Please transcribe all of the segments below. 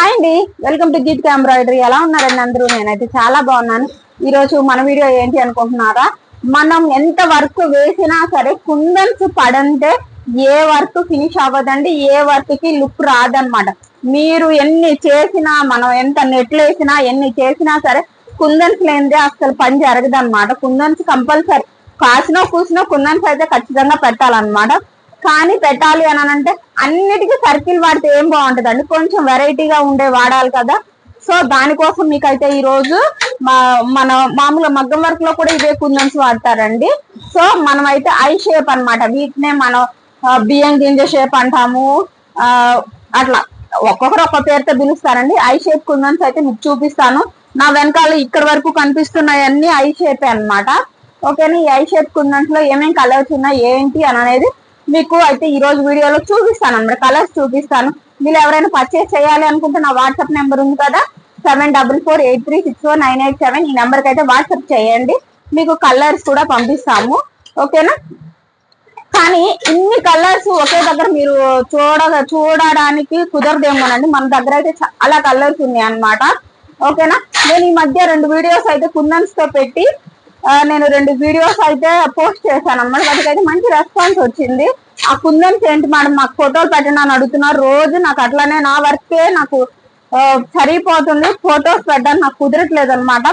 Hi అండి. Welcome to Geet embroidery. ఎలా ఉన్నారండి అందరూ? నేనైతే చాలా బాగున్నాను. ఈ రోజు మన వీడియో ఏంటి అనుకుంటున్నారా? మనం ఎంత వర్క్ వేసినా సరే కుందన్స్ పడంటే ఏ వర్క్ ఫినిష్ అవ్వదండి ఏ వర్క్కి లుక్ రాదనమాట మీరు ఎన్ని చేసినా మనం ఎంత నెట్లు వేసినా ఎన్ని చేసినా సరే కుందన్స్ లేనిదే అసలు పని జరగదు అనమాట కుందన్స్ కంపల్సరీ కాసినో కూసినో కుందన్స్ అయితే ఖచ్చితంగా పెట్టాలన్నమాట. కానీ పెట్టాలి అని అంటే అన్నిటికీ సర్కిల్ వాడితే ఏం బాగుంటదండి? కొంచెం వెరైటీగా ఉండే వాడాలి కదా? సో దానికోసం మీకైతే ఈ రోజు మా- మన మామూలుగా మగ్గం వర్క్లో కూడా ఇవే కుందన్స్ వాడతారండి. సో మనం అయితే ఐ షేప్ అన్నమాట. వీటినే మనం బియ్యం గింజ షేప్ అంటాము. ఆ, అట్లా. ఒక్కొక్కరు ఒక్క పేరుతో పిలుస్తారండి. ఐ షేప్ కుందన్స్ అయితే మీకు చూపిస్తాను. నా వెనకాల ఇక్కడ వరకు కనిపిస్తున్నాయన్నీ ఐ షేప్ అన్నమాట. ఓకేనా? ఈ ఐ షేప్ కుందన్స్లో ఏమేం కలర్స్ ఉన్నాయి ఏంటి అని అనేది మీకు అయితే ఈ రోజు వీడియోలో చూపిస్తాను. అనమాట కలర్స్ చూపిస్తాను. మీరు ఎవరైనా పర్చేస్ చేయాలి అనుకుంటే నా వాట్సాప్ నెంబర్ ఉంది కదా? Seven double four eight three six four nine eight seven ఈ నెంబర్కి అయితే వాట్సాప్ చేయండి. మీకు కలర్స్ కూడా పంపిస్తాము. ఓకేనా? కానీ ఇన్ని కలర్స్ ఒకే దగ్గర మీరు చూడ చూడడానికి కుదరదేమోనండి మన దగ్గర అయితే చాలా కలర్స్ ఉన్నాయి అన్నమాట ఓకేనా? నేను ఈ మధ్య రెండు వీడియోస్ అయితే కుందన్స్తో పెట్టి నేను రెండు వీడియోస్ అయితే పోస్ట్ చేశాను అన్నమాట. వాటికైతే మంచి రెస్పాన్స్ వచ్చింది. ఆ కుందన్స్ ఏంటి మేడం మాకు ఫోటోలు పెట్టండి అని అడుగుతున్నారు. రోజు నాకు అట్లానే నా వర్కే నాకు సరిపోతుంది. ఫొటోస్ పెట్టడానికి నాకు కుదరట్లేదు అనమాట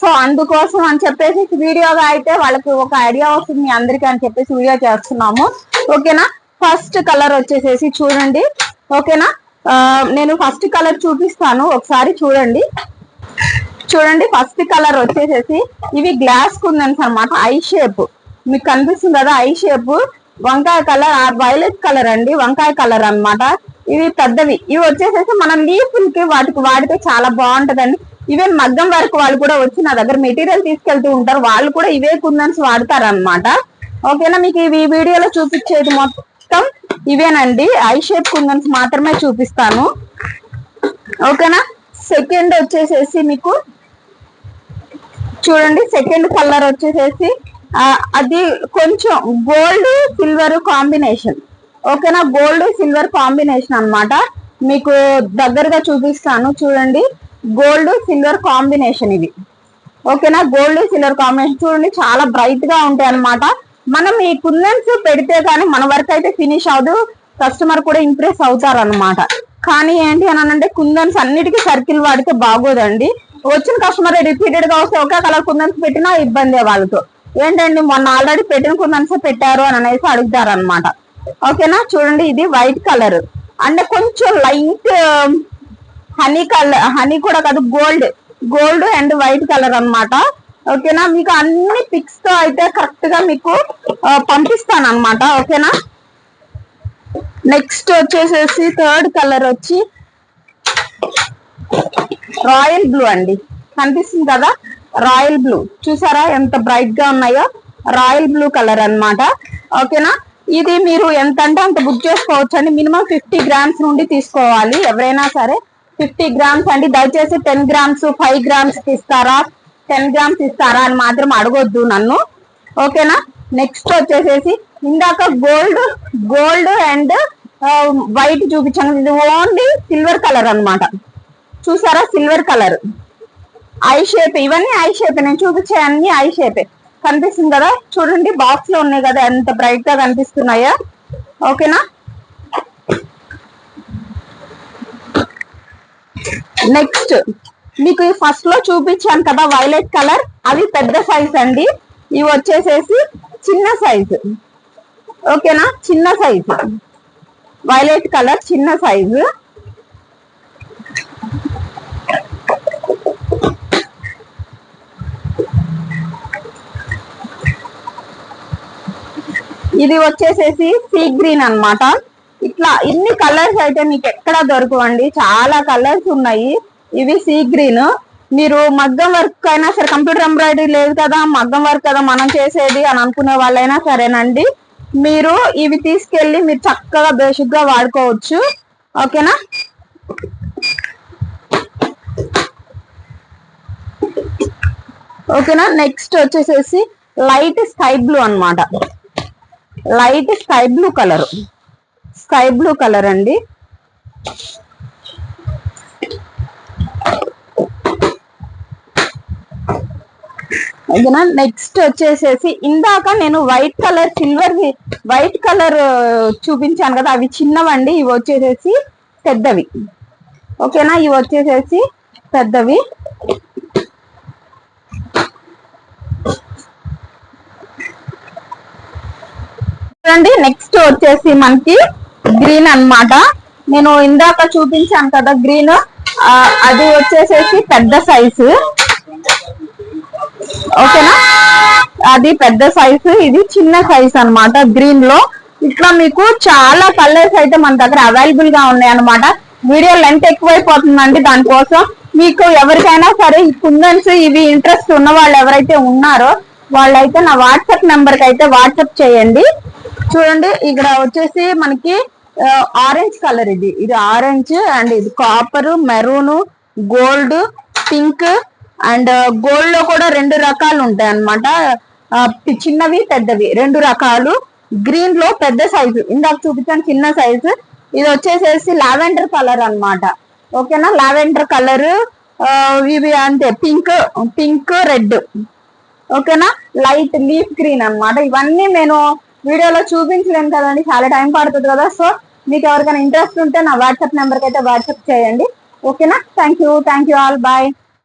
సో అందుకోసం అని చెప్పేసి వీడియోగా అయితే వాళ్ళకి ఒక ఐడియా వస్తుంది మీ అందరికీ అని చెప్పేసి వీడియో చేస్తున్నాము. ఓకేనా ఫస్ట్ కలర్ వచ్చేసేసి చూడండి. ఓకేనా నేను ఫస్ట్ కలర్ చూపిస్తాను. ఒకసారి చూడండి. చూడండి ఫస్ట్ కలర్ వచ్చేసేసి ఇవి గ్లాస్ కుందన్స్ అన్నమాట ఐ షేప్. మీకు కనిపిస్తుంది కదా ఐ షేప్. వంకాయ కలర్ వైలెట్ కలర్ అండి వంకాయ కలర్ అన్నమాట. ఇవి పెద్దవి. ఇవి వచ్చేసేసి మన లీఫ్లకి వాటికి వాడితే చాలా బాగుంటదండి. ఈవెన్ మగ్గం వరకు వాళ్ళు కూడా వచ్చి నా దగ్గర మెటీరియల్ తీసుకెళ్తూ ఉంటారు. వాళ్ళు కూడా ఇవే కుందన్స్ వాడతారు అనమాట ఓకేనా మీకు ఇవి వీడియోలో చూపించేది మొత్తం ఇవేనండి. ఐ షేప్ కుందన్స్ మాత్రమే చూపిస్తాను. ఓకేనా సెకండ్ వచ్చేసేసి మీకు చూడండి సెకండ్ కలర్ వచ్చేసేసి అది కొంచెం గోల్డ్ సిల్వర్ కాంబినేషన్ ఓకేనా? గోల్డ్ సిల్వర్ కాంబినేషన్ అనమాట మీకు దగ్గరగా చూపిస్తాను చూడండి. గోల్డ్ సిల్వర్ కాంబినేషన్ ఇది. ఓకేనా? గోల్డ్ సిల్వర్ కాంబినేషన్ చూడండి చాలా బ్రైట్గా ఉంటాయి అన్నమాట. మనం ఈ కుందన్స్ పెడితే కానీ మన వర్క్ అయితే ఫినిష్ అవ్వదు. కస్టమర్ కూడా ఇంప్రెస్ అవుతారు అనమాట కానీ ఏంటి అని అంటే కుందన్స్ అన్నిటికీ సర్కిల్ వాడితే బాగోదండి. వచ్చిన కస్టమర్ రిపీటెడ్గా వస్తే ఒకే కలర్ కుందన్స్ పెట్టినా ఇబ్బందే వాళ్ళతో ఏంటండి మొన్న ఆల్రెడీ పెట్టిన కుందన్స్ పెట్టారు అని అనేసి అడుగుతారు అనమాట ఓకేనా? చూడండి ఇది వైట్ కలర్ అంటే కొంచెం లైట్ హనీ కలర్ హనీ కూడా కాదు gold gold and white colour అన్నమాట. ఓకేనా? మీకు అన్ని పిక్స్తో అయితే కరెక్ట్గా మీకు పంపిస్తాను అనమాట ఓకేనా? నెక్స్ట్ వచ్చేసేసి థర్డ్ కలర్ వచ్చి రాయల్ బ్లూ అండి. కనిపిస్తుంది కదా? Royal blue. చూసారా ఎంత బ్రైట్గా ఉన్నాయో? రాయల్ బ్లూ కలర్ అన్నమాట. ఓకేనా? ఇది మీరు ఎంత అంటే అంత బుక్ చేసుకోవచ్చు అండి. మినిమం ఫిఫ్టీ గ్రామ్స్ నుండి తీసుకోవాలి. ఎవరైనా సరే ఫిఫ్టీ గ్రామ్స్ అండి. దయచేసి టెన్ గ్రామ్స్ ఫైవ్ గ్రామ్స్ ఇస్తారా టెన్ గ్రామ్స్ ఇస్తారా అని మాత్రం అడగొద్దు నన్ను. ఓకేనా? నెక్స్ట్ వచ్చేసేసి ఇందాక గోల్డ్ గోల్డ్ అండ్ వైట్ చూపించాను. ఇది ఓన్లీ సిల్వర్ కలర్ అన్నమాట. చూసారా? Silver colour. ఐ షేప్ ఇవన్నీ ఐ షేప్ నేను చూపించే అన్ని ఐ షేప్ కనిపిస్తుంది కదా? చూడండి బాక్స్లో ఉన్నాయి కదా ఎంత బ్రైట్గా కనిపిస్తున్నాయా. ఓకేనా? నెక్స్ట్ మీకు ఫస్ట్లో చూపించాను కదా వైలెట్ కలర్ అవి పెద్ద సైజ్ అండి. ఇవి వచ్చేసేసి చిన్న సైజు ఓకేనా? చిన్న సైజు వైలెట్ కలర్ చిన్న సైజు ఇది వచ్చేసేసి సీ గ్రీన్ అన్నమాట. ఇట్లా ఇన్ని కలర్స్ అయితే మీకు ఎక్కడ దొరకవండి. చాలా కలర్స్ ఉన్నాయి. ఇవి సీ గ్రీన్ మీరు మగ్గం వర్క్ అయినా సరే కంప్యూటర్ ఎంబ్రాయిడరీ లేదు కదా మగ్గం వర్క్ కదా మనం చేసేది అని అనుకునే వాళ్ళైనా సరేనండి. మీరు ఇవి తీసుకెళ్ళి మీరు చక్కగా బేసిక్గా వాడుకోవచ్చు. ఓకేనా ఓకేనా నెక్స్ట్ వచ్చేసేసి లైట్ స్కై బ్లూ అన్నమాట. Light sky blue colour. Sky blue colour అండి. ఓకేనా నెక్స్ట్ వచ్చేసేసి ఇందాక నేను white colour silver white colour చూపించాను కదా అవి చిన్నవండి ఇవి వచ్చేసేసి పెద్దవి. ఓకేనా? ఇవి వచ్చేసేసి పెద్దవి. చూడండి. నెక్స్ట్ వచ్చేసి మనకి గ్రీన్ అన్నమాట. నేను ఇందాక చూపించాను కదా గ్రీన్ అది వచ్చేసేసి పెద్ద సైజు ఓకేనా? అది పెద్ద సైజు ఇది చిన్న సైజు అనమాట గ్రీన్లో. ఇట్లా మీకు చాలా కలర్స్ అయితే మన దగ్గర అవైలబుల్గా ఉన్నాయి అనమాట వీడియో లెంత్ ఎక్కువైపోతుందండి దానికోసం. మీకు ఎవరికైనా సరే ఈ కుందన్స్ ఇవి ఇంట్రెస్ట్ ఉన్న వాళ్ళు ఎవరైతే ఉన్నారో వాళ్ళైతే నా వాట్సాప్ నెంబర్కి అయితే వాట్సాప్ చేయండి. చూడండి ఇక్కడ వచ్చేసి మనకి ఆరెంజ్ కలర్ ఇది. ఇది ఆరెంజ్ అండ్ ఇది copper maroon gold pink and గోల్డ్లో కూడా రెండు రకాలు ఉంటాయి అనమాట చిన్నవి పెద్దవి. రెండు రకాలు. గ్రీన్లో పెద్ద సైజు ఇందాక చూపించాను చిన్న సైజు ఇది వచ్చేసేసి లావెండర్ కలర్ అన్నమాట. ఓకేనా లావెండర్ కలర్ ఇవి అంతే. పింక్ పింక్ రెడ్ ఓకేనా లైట్ లీఫ్ గ్రీన్ అన్నమాట. ఇవన్నీ నేను వీడియోలో చూపించలేను కదండి చాలా టైం పడుతుంది కదా. సో మీకు ఎవరికైనా ఇంట్రెస్ట్ ఉంటే నా వాట్సాప్ నెంబర్కి అయితే వాట్సాప్ చేయండి. ఓకేనా? Thank you. Thank you all. Bye.